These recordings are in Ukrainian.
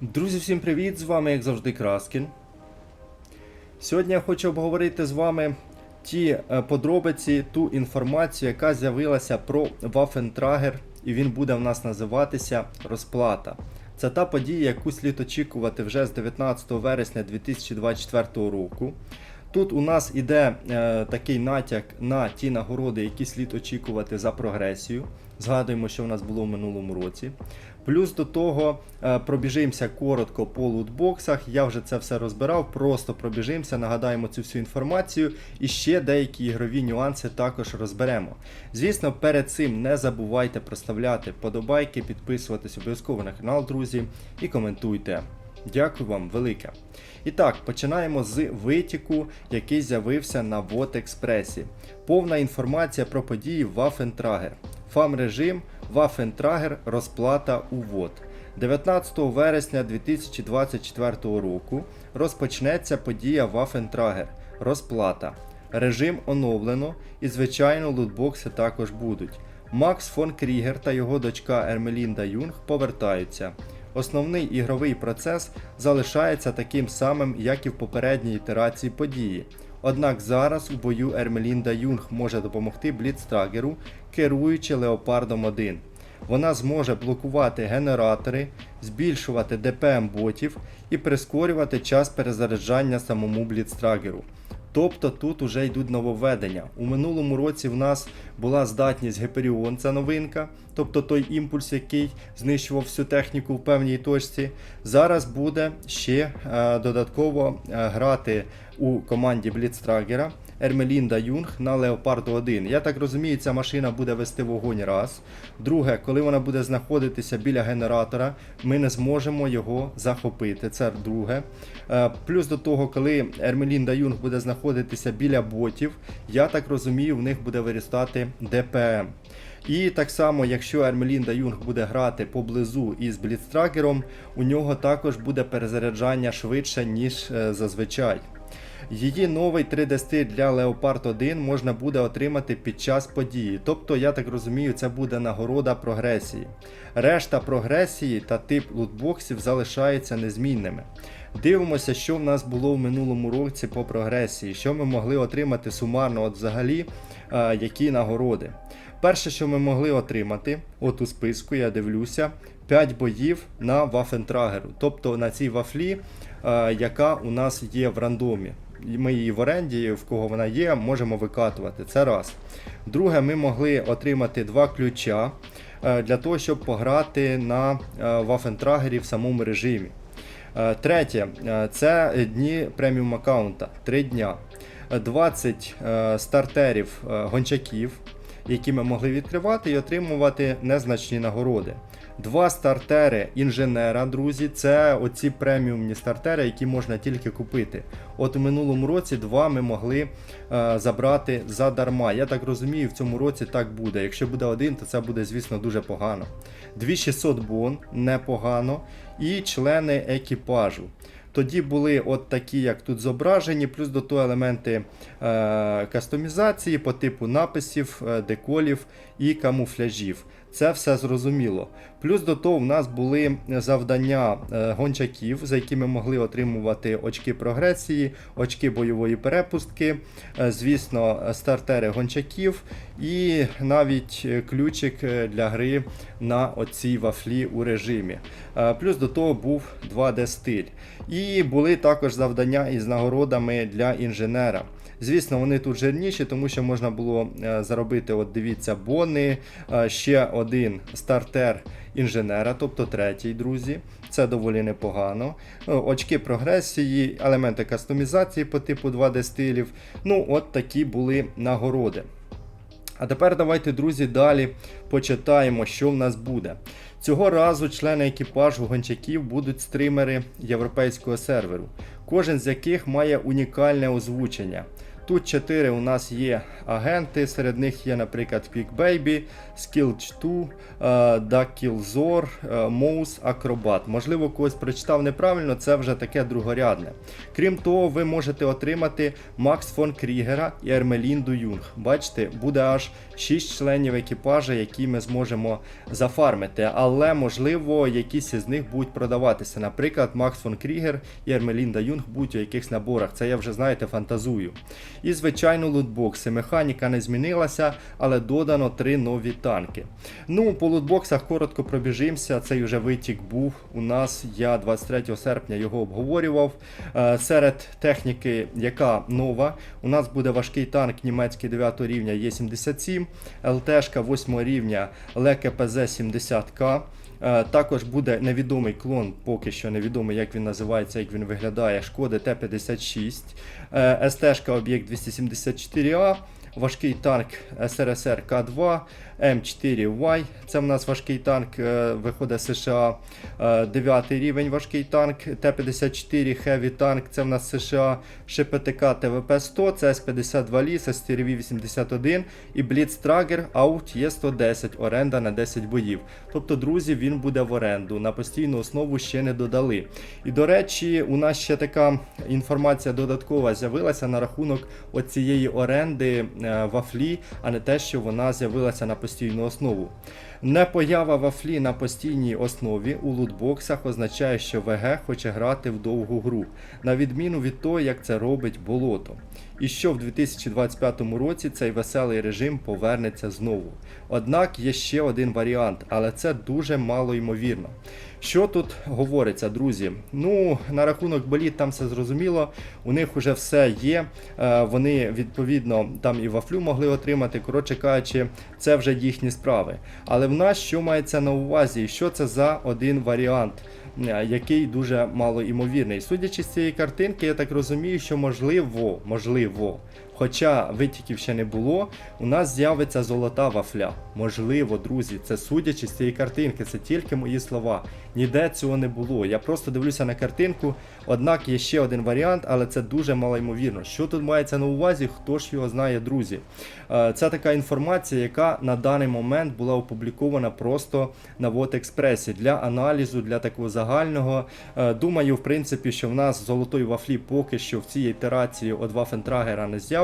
Друзі, всім привіт! З вами, як завжди, Краскін. Сьогодні я хочу обговорити з вами ті е, подробиці, ту інформацію, яка з'явилася про Waffentrager, і він буде в нас називатися Розплата. Це та подія, яку слід очікувати вже з 19 вересня 2024 року. Тут у нас іде е, такий натяк на ті нагороди, які слід очікувати за прогресію. Згадуємо, що в нас було в минулому році. Плюс до того е, пробіжимося коротко по лутбоксах. Я вже це все розбирав, просто пробіжимося, нагадаємо цю всю інформацію і ще деякі ігрові нюанси також розберемо. Звісно, перед цим не забувайте проставляти подобайки, підписуватись обов'язково на канал, друзі, і коментуйте. Дякую вам велике. І так, починаємо з витіку, який з'явився на Вот Експресі. Повна інформація про події Waffentrager. Фам режим, Waffentrager, розплата у ВОД. 19 вересня 2024 року розпочнеться подія Waffentrager, розплата. Режим оновлено і, звичайно, лутбокси також будуть. Макс фон Крігер та його дочка Ермелінда Юнг повертаються. Основний ігровий процес залишається таким самим, як і в попередній ітерації події. Однак зараз у бою Ермелінда Юнг може допомогти Бліцтрагеру, керуючи Леопардом 1. Вона зможе блокувати генератори, збільшувати ДПМ ботів і прискорювати час перезаряджання самому Бліцтрагеру. Тобто тут уже йдуть нововведення. У минулому році в нас була здатність Геперіон, це новинка, тобто той імпульс, який знищував всю техніку в певній точці. Зараз буде ще е, додатково е, грати у команді Бліцтрагера Ермелінда Юнг на Леопарду 1. Я так розумію, ця машина буде вести вогонь раз. Друге, коли вона буде знаходитися біля генератора, ми не зможемо його захопити. Це друге. Е, Плюс до того, коли Ермелінда Юнг буде знаходитися біля ботів, я так розумію, в них буде виростати ДПМ. І так само, якщо Ермелінда Юнг буде грати поблизу із Бліцтрагером, у нього також буде перезаряджання швидше, ніж е, зазвичай. Її новий 3D-стиль для Leopard 1 можна буде отримати під час події. Тобто, я так розумію, це буде нагорода прогресії. Решта прогресії та тип лутбоксів залишаються незмінними. Дивимося, що в нас було в минулому році по прогресії, що ми могли отримати сумарно, от взагалі, е, які нагороди. Перше, що ми могли отримати, от у списку, я дивлюся, 5 боїв на Waffentragerу, тобто на цій вафлі, е, яка у нас є в рандомі. Ми її в оренді, в кого вона є, можемо викатувати. Це раз. Друге, ми могли отримати два ключа е, для того, щоб пограти на Waffentrager в самому режимі. Е, Третє, е, це дні преміум аккаунта 3 дня. Е, 20 е, стартерів гончаків, які ми могли відкривати і отримувати незначні нагороди. Два стартери інженера, друзі, це оці преміумні стартери, які можна тільки купити. От у минулому році два ми могли е, забрати задарма. Я так розумію, в цьому році так буде. Якщо буде один, то це буде, звісно, дуже погано. 2600 бон, непогано. І члени екіпажу. Тоді були от такі, як тут зображені, плюс до того елементи е, кастомізації по типу написів, е, деколів і камуфляжів. Це все зрозуміло. Плюс до того в нас були завдання е, гончаків, за які ми могли отримувати очки прогресії, очки бойової перепустки, е, звісно, стартери гончаків і навіть е, ключик е, для гри на оцій вафлі у режимі. Е, Плюс до того був 2D стиль. І були також завдання із нагородами для інженера. Звісно, вони тут жирніші, тому що можна було е, заробити, от дивіться, бони, е, ще один стартер інженера, тобто третій, друзі. Це доволі непогано. Е, Очки прогресії, елементи кастомізації по типу 2D стилів. Ну, от такі були нагороди. А тепер давайте, друзі, далі почитаємо, що в нас буде. Цього разу члени екіпажу гончаків будуть стримери європейського серверу, кожен з яких має унікальне озвучення. Тут 4 у нас є агенти, серед них є, наприклад, Quick Baby, Skilch 2, е, Duck Killzor, е, Mouse, Acrobat. Можливо, когось прочитав неправильно, це вже таке другорядне. Крім того, ви можете отримати Макс фон Крігера і Ермелінду Юнг. Бачите, буде аж 6 членів екіпажа, які ми зможемо зафармити. Але можливо, якісь із них будуть продаватися. Наприклад, Макс фон Крігер і Ермелінда Юнг будуть у якихось наборах. Це я вже знаєте, фантазую. І звичайно, лутбокси. Механіка не змінилася, але додано три нові танки. Ну, по лутбоксах коротко пробіжимося. Цей вже витік був у нас. Я 23 серпня його обговорював. Е, Серед техніки, яка нова, у нас буде важкий танк німецький 9 рівня Є77, ЛТшка 8 рівня ЛКПЗ 70К. Е, Також буде невідомий клон, поки що невідомий, як він називається, як він виглядає. Шкоди Т-56, Е, СТшка об'єкт 274А, важкий танк СРСР К2, М4Y. Це в нас важкий танк, е, виходить США. 9 рівень важкий танк, Т-54 Heavy танк, це в нас США, ШПТК ТВП-100, це С-52 Ліс, СТРВ-81 і Бліцтрагер Аут Є-110, оренда на 10 боїв. Тобто, друзі, він буде в оренду. На постійну основу ще не додали. І до речі, у нас ще така інформація додаткова з'явилася на рахунок оцієї оренди е, вафлі, а не те, що вона з'явилася на постійну основу. Не поява вафлі на постійній основі у лутбоксах означає, що ВГ хоче грати в довгу гру, на відміну від того, як це робить болото. І що в 2025 році цей веселий режим повернеться знову. Однак є ще один варіант, але це дуже мало ймовірно. Що тут говориться, друзі? Ну, на рахунок боліт там все зрозуміло. У них вже все є. Е, Вони відповідно там і вафлю могли отримати. Коротше кажучи, це вже їхні справи. Але в нас що мається на увазі? Що це за один варіант? Е, Який дуже мало імовірний. Судячи з цієї картинки, я так розумію, що можливо, можливо, хоча витіків ще не було, у нас з'явиться золота вафля. Можливо, друзі, це судячи з цієї картинки, це тільки мої слова. Ніде цього не було. Я просто дивлюся на картинку. Однак є ще один варіант, але це дуже малоймовірно. Що тут мається на увазі? Хто ж його знає, друзі? Е, Це така інформація, яка на даний момент була опублікована просто на Вот-експресі для аналізу, для такого загального. Е, Думаю, в принципі, що в нас золотої вафлі поки що в цій ітерації от Вафентрагера не з'явиться,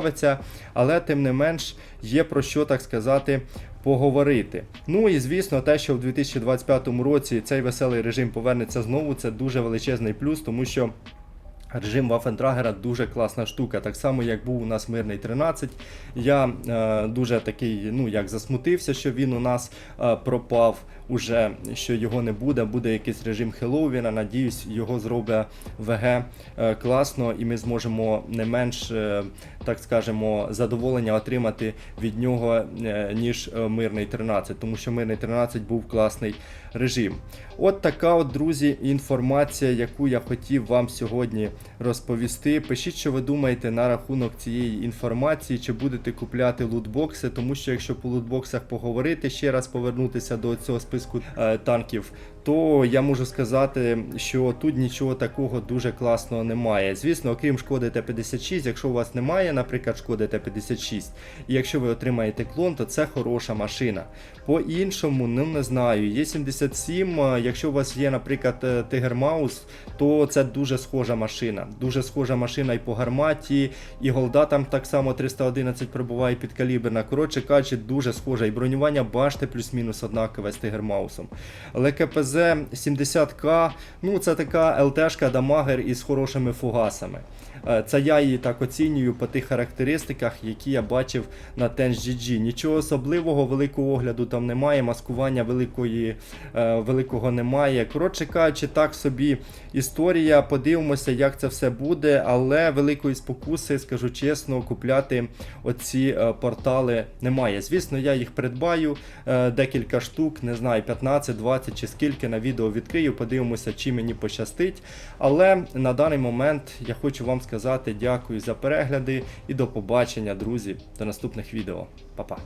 але тим не менш є про що так сказати. Поговорити. Ну і звісно, те, що в 2025 році цей веселий режим повернеться знову, це дуже величезний плюс, тому що Режим Вафентрагера дуже класна штука. Так само, як був у нас мирний 13. Я е, дуже такий, ну як засмутився, що він у нас е, пропав. Уже що його не буде, буде якийсь режим Хеллоуіна. Надіюсь, його зробить ВГ е, класно, і ми зможемо не менш, е, так скажемо, задоволення отримати від нього, е, ніж е, мирний 13, тому що мирний 13 був класний режим. От така, от, друзі, інформація, яку я хотів вам сьогодні розповісти. Пишіть, що ви думаєте на рахунок цієї інформації, чи будете купляти лутбокси, тому що якщо по лутбоксах поговорити, ще раз повернутися до цього списку е, танків, то я можу сказати, що тут нічого такого дуже класного немає. Звісно, окрім шкоди Т-56, якщо у вас немає, наприклад, шкоди Т-56, і якщо ви отримаєте клон, то це хороша машина. По іншому, ну не знаю, є 77, е, якщо у вас є, наприклад, е, Tiger Mouse, то це дуже схожа машина. Дуже схожа машина і по гарматі, і голда там так само 311 пробуває підкаліберна. Коротше кажучи, дуже схожа. І бронювання башти плюс-мінус однакове з Tiger Mouse. Але КПЗ 70К, ну це така ЛТшка дамагер із хорошими фугасами. Е, Це я її так оцінюю по тих характеристиках, які я бачив на TenGG. Нічого особливого, великого огляду там немає, маскування великої, е, великого немає. Коротше кажучи, так собі історія. Подивимося, як це все буде, але великої спокуси, скажу чесно, купляти оці е, портали немає. Звісно, я їх придбаю декілька штук, не знаю, 15, 20 чи скільки на відео відкрию, подивимося, чи мені пощастить. Але на даний момент я хочу вам сказати дякую за перегляди і до побачення, друзі, до наступних відео. Па-па.